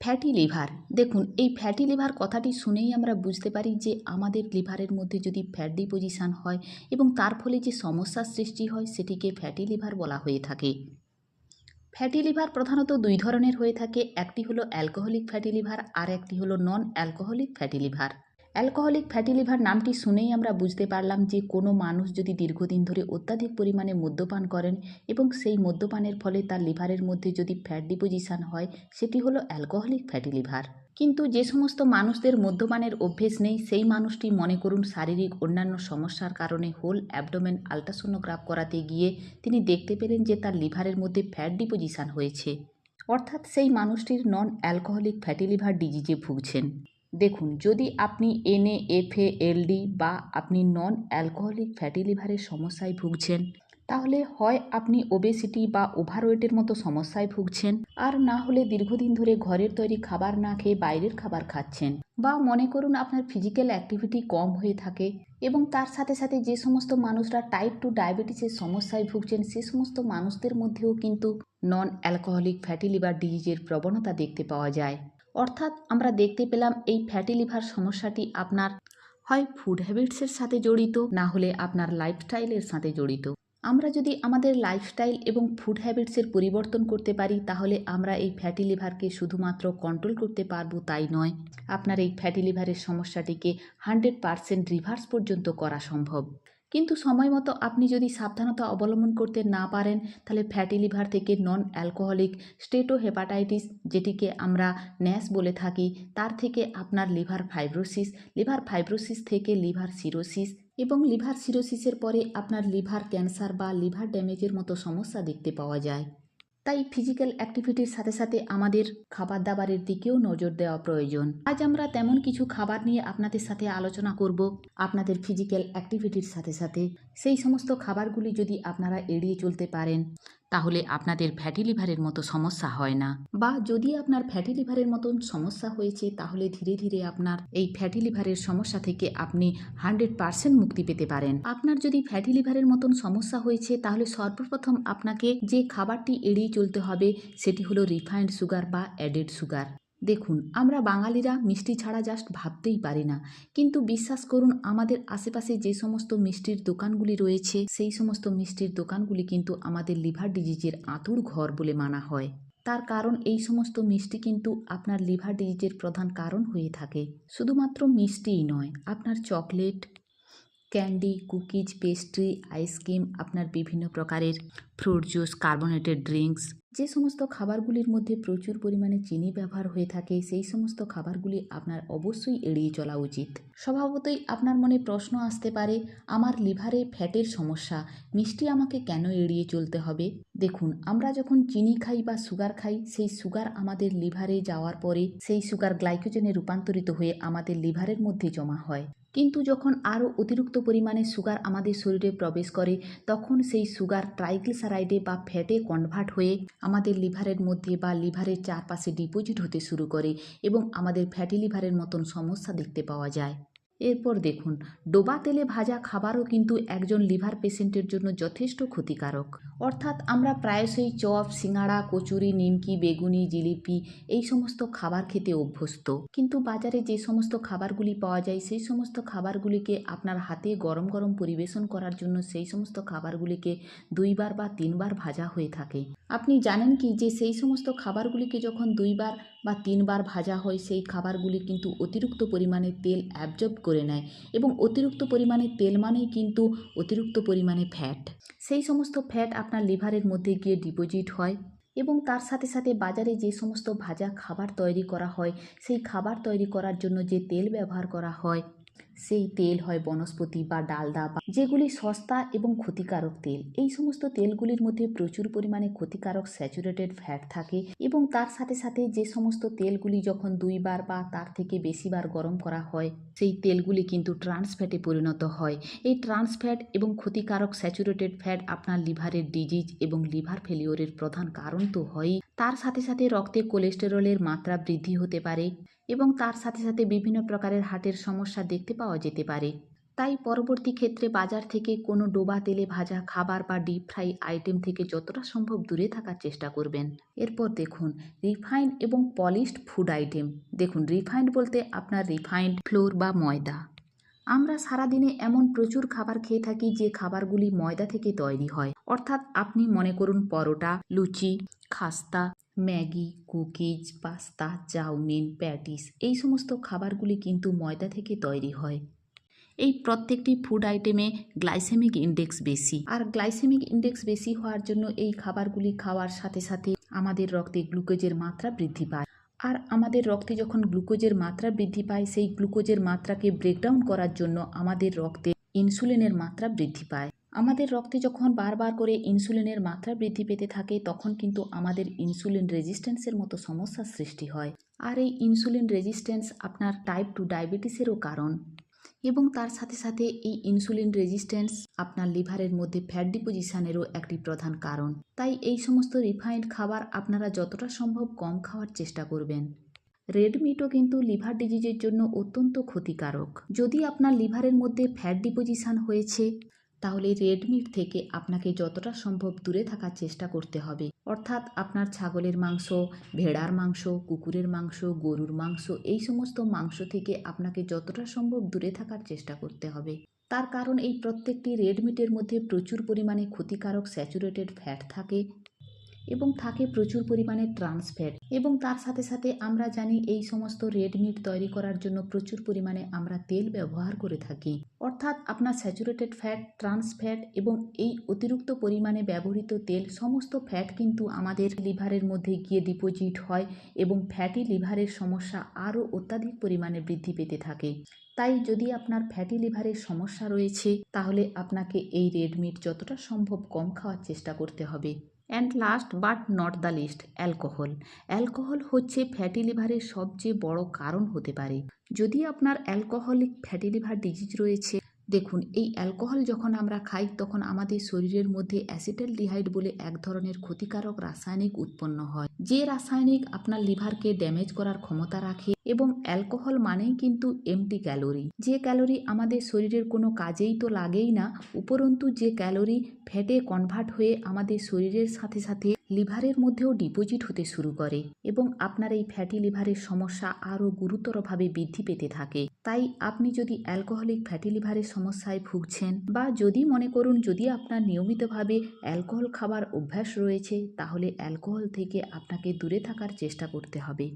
Fatty liver দেখুন, এই fatty liver কথাটি শুনেই আমরা বুঝতে পারি যে আমাদের লিভারের মধ্যে যদি ফ্যাট ডিপোজিশান হয় এবং তার ফলে যে সমস্যার সৃষ্টি হয় সেটিকে ফ্যাটি লিভার বলা হয়ে থাকে। ফ্যাটি লিভার প্রধানত দুই ধরনের হয়ে থাকে, একটি হলো অ্যালকোহলিক ফ্যাটি লিভার আর একটি হলো non alcoholic fatty liver alcoholic fatty liver নামটি শুনেই আমরা বুঝতে পারলাম যে কোনো মানুষ যদি দীর্ঘদিন ধরে অত্যাধিক পরিমাণে মদ্যপান করেন এবং সেই মদ্যপানের ফলে তার লিভারের মধ্যে যদি ফ্যাট ডিপোজিশন হয়, সেটি হলো অ্যালকোহলিক ফ্যাটি লিভার। কিন্তু যে সমস্ত মানুষদের মদ্যপানের অভ্যেস নেই, সেই মানুষটি মনে করুন শারীরিক অন্যান্য সমস্যার কারণে হোল অ্যাবডোমেন আলট্রাসোনোগ্রাফ করাতে গিয়ে তিনি দেখতে পেলেন যে তার লিভারের মধ্যে ফ্যাট ডিপোজিশন হয়েছে। অর্থাৎ সেই মানুষটির নন অ্যালকোহলিক ফ্যাটি লিভার ডিজিজে ভুগছেন। দেখুন, যদি আপনি এনএ এফএ এলডি বা আপনি নন অ্যালকোহলিক ফ্যাটি লিভারের সমস্যায় ভুগছেন, তাহলে হয় আপনি ওবেসিটি বা ওভারওয়েটের মতো সমস্যায় ভুগছেন, আর না হলে দীর্ঘদিন ধরে ঘরের তৈরি খাবার না খেয়ে বাইরের খাবার খাচ্ছেন বা মনে করুন আপনার ফিজিক্যাল অ্যাক্টিভিটি কম হয়ে থাকে এবং তার সাথে সাথে যে সমস্ত মানুষরা টাইপ টু ডায়াবেটিসের সমস্যায় ভুগছেন, সে সমস্ত মানুষদের মধ্যেও কিন্তু নন অ্যালকোহলিক ফ্যাটি লিভার ডিজিজের প্রবণতা দেখতে পাওয়া যায়। অর্থাৎ আমরা দেখতে পেলাম এই ফ্যাটি লিভার সমস্যাটি আপনার হয় ফুড হ্যাবিটসের সাথে জড়িত, না হলে আপনার লাইফস্টাইলের সাথে জড়িত। আমরা যদি আমাদের লাইফস্টাইল এবং ফুড হ্যাবিটসের পরিবর্তন করতে পারি, তাহলে আমরা এই ফ্যাটি লিভারকে শুধুমাত্র কন্ট্রোল করতে পারব তাই নয়। আপনার এই ফ্যাটি লিভারের সমস্যাটিকে হান্ড্রেড পারসেন্ট রিভার্স পর্যন্ত করা সম্ভব। কিন্তু সময় মতো আপনি যদি সাবধানতা অবলম্বন করতে না পারেন, তাহলে ফ্যাটি লিভার থেকে নন অ্যালকোহলিক স্টেটো হেপাটাইটিস যেটিকে আমরা ন্যাস বলে থাকি, তার থেকে আপনার লিভার ফাইব্রোসিস লিভার ফাইব্রোসিস থেকে লিভার সিরোসিস এবং লিভার সিরোসিসের পরে আপনার লিভার ক্যান্সার বা লিভার ড্যামেজের মতো সমস্যা দেখতে পাওয়া যায়। তাই ফিজিক্যাল অ্যাক্টিভিটির সাথে সাথে আমাদের খাবার দাবারের দিকেও নজর দেওয়া প্রয়োজন। আজ আমরা তেমন কিছু খাবার নিয়ে আপনাদের সাথে আলোচনা করব, আপনাদের ফিজিক্যাল অ্যাক্টিভিটির সাথে সাথে। সেই সমস্ত খাবারগুলি যদি আপনারা এড়িয়ে চলতে পারেন তাহলে আপনাদের ফ্যাটি লিভারের মতো সমস্যা হয় না। বা যদি আপনার ফ্যাটি লিভারের মতন সমস্যা হয়েছে, তাহলে ধীরে ধীরে আপনার এই ফ্যাটি লিভারের সমস্যা থেকে আপনি হান্ড্রেড পার্সেন্ট মুক্তি পেতে পারেন। আপনার যদি ফ্যাটি লিভারের মতন সমস্যা হয়েছে, তাহলে সর্বপ্রথম আপনাকে যে খাবারটি এড়িয়ে চলতে হবে, সেটি হলো রিফাইন্ড সুগার বা অ্যাডেড সুগার দেখুন, আমরা বাঙালিরা মিষ্টি ছাড়া জাস্ট ভাবতেই পারি না। কিন্তু বিশ্বাস করুন, আমাদের আশেপাশে যে সমস্ত মিষ্টির দোকানগুলি রয়েছে, সেই সমস্ত মিষ্টির দোকানগুলি কিন্তু আমাদের লিভার ডিজিজের আঁতুর ঘর বলে মানা হয়। তার কারণ, এই সমস্ত মিষ্টি কিন্তু আপনার লিভার ডিজিজের প্রধান কারণ হয়ে থাকে। শুধুমাত্র মিষ্টিই নয়, আপনার chocolate candy, cookies, pastry, ice cream, আপনার বিভিন্ন প্রকারের ফ্রুট জুস, কার্বোনেটেড ড্রিঙ্কস, যে সমস্ত খাবারগুলির মধ্যে প্রচুর পরিমাণে চিনি ব্যবহার হয়ে থাকে, সেই সমস্ত খাবারগুলি আপনার অবশ্যই এড়িয়ে চলা উচিত। স্বভাবতই আপনার মনে প্রশ্ন আসতে পারে, আমার লিভারে ফ্যাটের সমস্যা, মিষ্টি আমাকে কেন এড়িয়ে চলতে হবে? দেখুন, আমরা যখন চিনি খাই বা সুগার খাই, সেই সুগার আমাদের লিভারে যাওয়ার পরে সেই সুগার গ্লাইকোজেনে রূপান্তরিত হয়ে আমাদের লিভারের মধ্যে জমা হয়। কিন্তু যখন আরও অতিরিক্ত পরিমাণে সুগার আমাদের শরীরে প্রবেশ করে, তখন সেই সুগার ট্রাইগ্লিসারাইডে বা ফ্যাটে কনভার্ট হয়ে আমাদের লিভারের মধ্যে বা লিভারের চারপাশে ডিপোজিট হতে শুরু করে এবং আমাদের ফ্যাটি লিভারের মতন সমস্যা দেখতে পাওয়া যায়। এরপর দেখুন, ডোবা তেলে ভাজা খাবারও কিন্তু একজন লিভার পেশেন্টের জন্য যথেষ্ট ক্ষতিকারক। অর্থাৎ আমরা প্রায়শই চপ, সিঙাড়া, কচুরি, নিমকি, বেগুনি, জিলিপি এই সমস্ত খাবার খেতে অভ্যস্ত। কিন্তু বাজারে যে সমস্ত খাবারগুলি পাওয়া যায়, সেই সমস্ত খাবারগুলিকে আপনার হাতে গরম গরম পরিবেশন করার জন্য সেই সমস্ত খাবারগুলিকে দুইবার বা তিনবার ভাজা হয়ে থাকে। আপনি জানেন কি যে সেই সমস্ত খাবারগুলিকে যখন দুইবার বা তিনবার ভাজা হয় সেই খাবারগুলি কিন্তু অতিরিক্ত পরিমাণে তেল অ্যাবজর্ব করে নেয় এবং অতিরিক্ত পরিমাণে তেল মানেই কিন্তু অতিরিক্ত পরিমাণে ফ্যাট সেই সমস্ত ফ্যাট আপনার লিভারের মধ্যে গিয়ে ডিপোজিট হয় এবং তার সাথে সাথে বাজারে যে সমস্ত ভাজা খাবার তৈরি করা হয়, সেই খাবার তৈরি করার জন্য যে তেল ব্যবহার করা হয় সেই তেল হয় বনস্পতি বা ডালদা বা যেগুলি সস্তা এবং ক্ষতিকারক তেল। এই সমস্ত তেলগুলির মধ্যে প্রচুর পরিমাণে ক্ষতিকারক স্যাচুরেটেড ফ্যাট থাকে এবং তার সাথে সাথে যে সমস্ত তেলগুলি যখন দুইবার বা তার থেকে বেশিবার গরম করা হয়, সেই তেলগুলি কিন্তু ট্রান্স ফ্যাটে পরিণত হয়। এই ট্রান্স ফ্যাট এবং ক্ষতিকারক স্যাচুরেটেড ফ্যাট আপনার লিভারের ডিজিজ এবং লিভার ফেলিওরের প্রধান কারণ তো হয়ই। তার সাথে সাথে রক্তে কোলেস্টেরলের মাত্রা বৃদ্ধি হতে পারে এবং তার সাথে সাথে বিভিন্ন প্রকারের হার্টের সমস্যা দেখতে পাওয়া যেতে পারে। তাই পরবর্তী ক্ষেত্রে বাজার থেকে কোনো ডোবা তেলে ভাজা খাবার বা ডিপ ফ্রাই আইটেম থেকে যতটা সম্ভব দূরে থাকার চেষ্টা করবেন। এরপর দেখুন রিফাইন্ড এবং পলিশড ফুড আইটেম দেখুন রিফাইন্ড বলতে আপনার রিফাইন্ড ফ্লোর বা ময়দা। আমরা সারাদিনে এমন প্রচুর খাবার খেয়ে থাকি যে খাবারগুলি ময়দা থেকে তৈরি হয়। অর্থাৎ আপনি মনে করুন পরোটা, লুচি, খাস্তা, Maggi, cookies, pasta, chowmein, patties, এই সমস্ত খাবারগুলি কিন্তু ময়দা থেকে তৈরি হয়। এই প্রত্যেকটি ফুড আইটেমে গ্লাইসেমিক ইন্ডেক্স বেশি। আর গ্লাইসেমিক ইন্ডেক্স বেশি হওয়ার জন্য এই খাবারগুলি খাওয়ার সাথে সাথে আমাদের রক্তে গ্লুকোজের মাত্রা বৃদ্ধি পায়। আর আমাদের রক্তে যখন গ্লুকোজের মাত্রা বৃদ্ধি পায়, সেই গ্লুকোজের মাত্রাকে ব্রেকডাউন করার জন্য আমাদের রক্তে ইনসুলিনের মাত্রা বৃদ্ধি পায়। আমাদের রক্তে যখন বারবার করে ইনসুলিনের মাত্রা বৃদ্ধি পেতে থাকে, তখন কিন্তু আমাদের ইনসুলিন রেজিস্ট্যান্সের মতো সমস্যার সৃষ্টি হয়। আর এই ইনসুলিন রেজিস্ট্যান্স আপনার টাইপ টু ডায়াবেটিসেরও কারণ। এবং তার সাথে সাথে এই ইনসুলিন রেজিস্ট্যান্স আপনার লিভারের মধ্যে ফ্যাট ডিপোজিশনেরও একটি প্রধান কারণ। তাই এই সমস্ত রিফাইন্ড খাবার আপনারা যতটা সম্ভব কম খাওয়ার চেষ্টা করবেন। রেড মিটও কিন্তু লিভার ডিজিজের জন্য অত্যন্ত ক্ষতিকারক। যদি আপনার লিভারের মধ্যে ফ্যাট ডিপোজিশন হয়েছে তাহলে রেডমির থেকে আপনাকে যতটা সম্ভব দূরে থাকার চেষ্টা করতে হবে। অর্থাৎ আপনার ছাগলের মাংস, ভেড়ার মাংস, কুকুরের মাংস, গরুর মাংস, এই সমস্ত মাংস থেকে আপনাকে যতটা সম্ভব দূরে থাকার চেষ্টা করতে হবে। তার কারণ এই প্রত্যেকটি রেডমিটের মধ্যে প্রচুর পরিমাণে ক্ষতিকারক স্যাচুরেটেড ফ্যাট থাকে এবং থাকে প্রচুর পরিমাণে ট্রান্স ফ্যাট এবং তার সাথে সাথে আমরা জানি এই সমস্ত রেড মিট তৈরি করার জন্য প্রচুর পরিমাণে আমরা তেল ব্যবহার করে থাকি। অর্থাৎ আপনার স্যাচুরেটেড ফ্যাট ট্রান্স ফ্যাট এবং এই অতিরিক্ত পরিমাণে ব্যবহৃত তেল সমস্ত ফ্যাট কিন্তু আমাদের লিভারের মধ্যে গিয়ে ডিপোজিট হয় এবং ফ্যাটি লিভারের সমস্যা আরও অত্যাধিক পরিমাণে বৃদ্ধি পেতে থাকে। তাই যদি আপনার ফ্যাটি লিভারের সমস্যা রয়েছে, তাহলে আপনাকে এই রেড মিট যতটা সম্ভব কম খাওয়ার চেষ্টা করতে হবে। And last but not the least alcohol alcohol হচ্ছে ফ্যাটি লিভারের সবচেয়ে বড় কারণ হতে পারে। যদি আপনার অ্যালকোহলিক ফ্যাটি লিভার ডিজিজ রয়েছে দেখুন, এই অ্যালকোহল যখন আমরা খাই, তখন আমাদের শরীরের মধ্যে অ্যাসিটাল ডিহাইড বলে এক ধরনের ক্ষতিকারক রাসায়নিক উৎপন্ন হয়। যে রাসায়নিক আপনার লিভারকে ড্যামেজ করার ক্ষমতা রাখে এবং অ্যালকোহল মানেই কিন্তু এমটি ক্যালোরি যে ক্যালোরি আমাদের শরীরের কোনো কাজেই তো লাগেই না, উপরন্তু যে ক্যালোরি ফ্যাটে কনভার্ট হয়ে আমাদের শরীরের সাথে সাথে লিভারের মধ্যেও ডিপোজিট হতে শুরু করে এবং আপনার এই ফ্যাটি লিভারের সমস্যা আরও গুরুতরভাবে বৃদ্ধি পেতে থাকে। তাই আপনি যদি অ্যালকোহলিক ফ্যাটি লিভারের সমস্যায় ভুগছেন বা যদি মনে করুন যদি আপনার নিয়মিতভাবে অ্যালকোহল খাবার অভ্যাস রয়েছে, তাহলে অ্যালকোহল থেকে আপনাকে দূরে থাকার চেষ্টা করতে হবে।